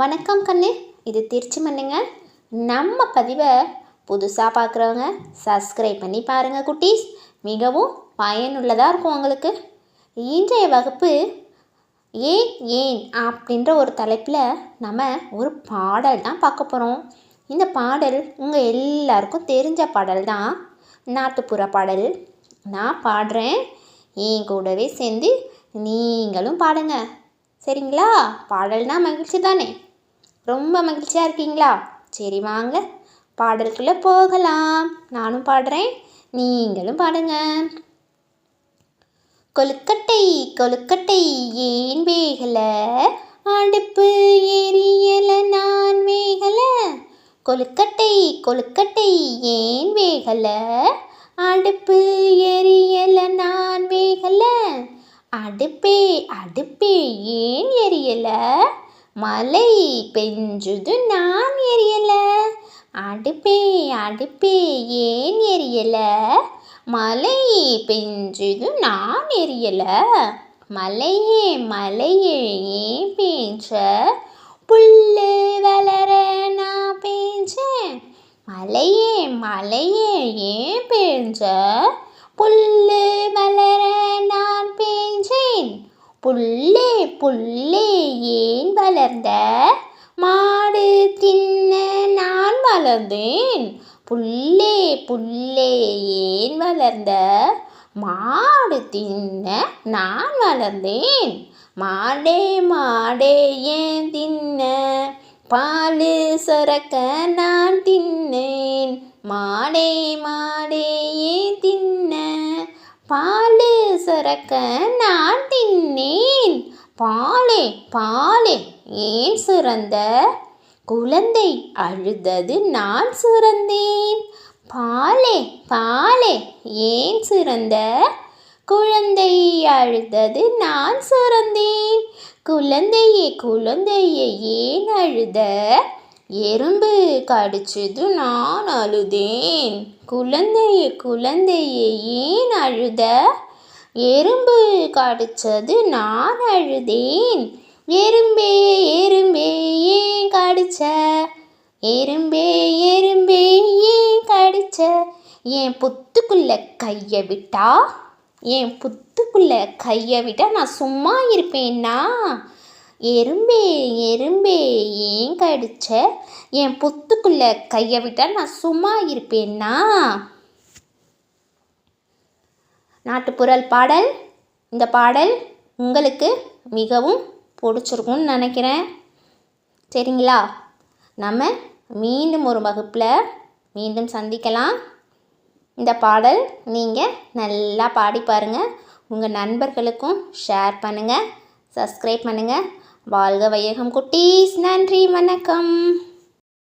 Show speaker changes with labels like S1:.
S1: வணக்கம் கண்ணு. இது திருச்சி மண்ணுங்க. நம்ம பதிவை புதுசாக பார்க்குறவங்க சப்ஸ்கிரைப் பண்ணி பாருங்கள் குட்டீஸ். மிகவும் பயனுள்ளதாக இருக்கும் உங்களுக்கு. இன்றைய வகுப்பு ஏன் ஏன் அப்படின்ற ஒரு தலைப்பில் நம்ம ஒரு பாடல் தான் பார்க்க போகிறோம் இந்த பாடல் உங்கள் எல்லாருக்கும் தெரிஞ்ச பாடல் தான். நாட்டுப்புற பாடல். நான் பாடுறேன். என் கூடவே சேர்ந்து நீங்களும் பாடுங்க. சரிங்களா? பாடல்னா மகிழ்ச்சி தானே? ரொம்ப மகிழ்ச்சியாக இருக்கீங்களா? சரி வாங்க பாடலுக்குள்ளே போகலாம். நானும் பாடுறேன் நீங்களும் பாடுங்க. கொழுக்கட்டை கொழுக்கட்டை ஏன் வேகல அடுப்பு எரியல நான் வேகல கொழுக்கட்டை கொழுக்கட்டை ஏன் வேகல அடுப்பு எரியல நான் வேகல அடுப்பே அடுப்பே ஏன் எரியலை? மழை பெஞ்சுது நான் எரியல. அடுப்பே அடுப்பே ஏன் எரியல? மழை பெஞ்சுது நான் எரியல. மலையே மலையே ஏன் பேஞ்ச? புல்லு வளர நான் பேஞ்சேன். மலையே மலையே ஏன் பேஞ்ச? புல்லு புல்லே புல்லே ஏன் வளர்ந்த? மாடு தின்ன நான் வளர்ந்தேன். புல்லே புல்லே ஏன் வளர்ந்த? மாடு தின்ன நான் வளர்ந்தேன். மாடே மாடே ஏன் தின்ன? பால் சுரக்க நான் தின்னேன். மாடே மாடே ஏன் தின்ன? பால் சுரக்க நான் தின்னேன் பாலே பாலே ஏன் சுரந்த? குழந்தை அழுதது நான் சுரந்தேன். பாலே பாலே ஏன் சுரந்த? குழந்தை அழுதது நான் சுரந்தேன். குழந்தையே குழந்தையே ஏன் அழுத? எறும்பு கடிச்சது நான் அழுதேன். குழந்தையே குழந்தையே ஏன் அழுத? எறும்பு கடிச்சது நான் அழுதேன். எறும்பே எறும்பே ஏன் கடிச்ச? எறும்பே எறும்பே ஏன் கடிச்ச? என் புத்துக்குள்ள கையை விட்டா? என் புத்துக்குள்ள கையை விட்டா நான் சும்மா இருப்பேன்னா? எறும்பே எறும்பே ஏன் கடிச்ச? என் புத்துக்குள்ள கையை விட்டா நான் சும்மா இருப்பேன்னா? நாட்டுப்புறல் பாடல். இந்த பாடல் உங்களுக்கு மிகவும் பிடிச்சிருக்கும்னு நினைக்கிறேன். சரிங்களா? நம்ம மீண்டும் ஒரு வகுப்பில் மீண்டும் சந்திக்கலாம். இந்த பாடல் நீங்கள் நல்லா பாடி பாருங்கள் உங்கள் நண்பர்களுக்கும் ஷேர் பண்ணுங்கள் சப்ஸ்கிரைப் பண்ணுங்கள் வாழ்க வையகம் குட்டீஸ். நன்றி வணக்கம்.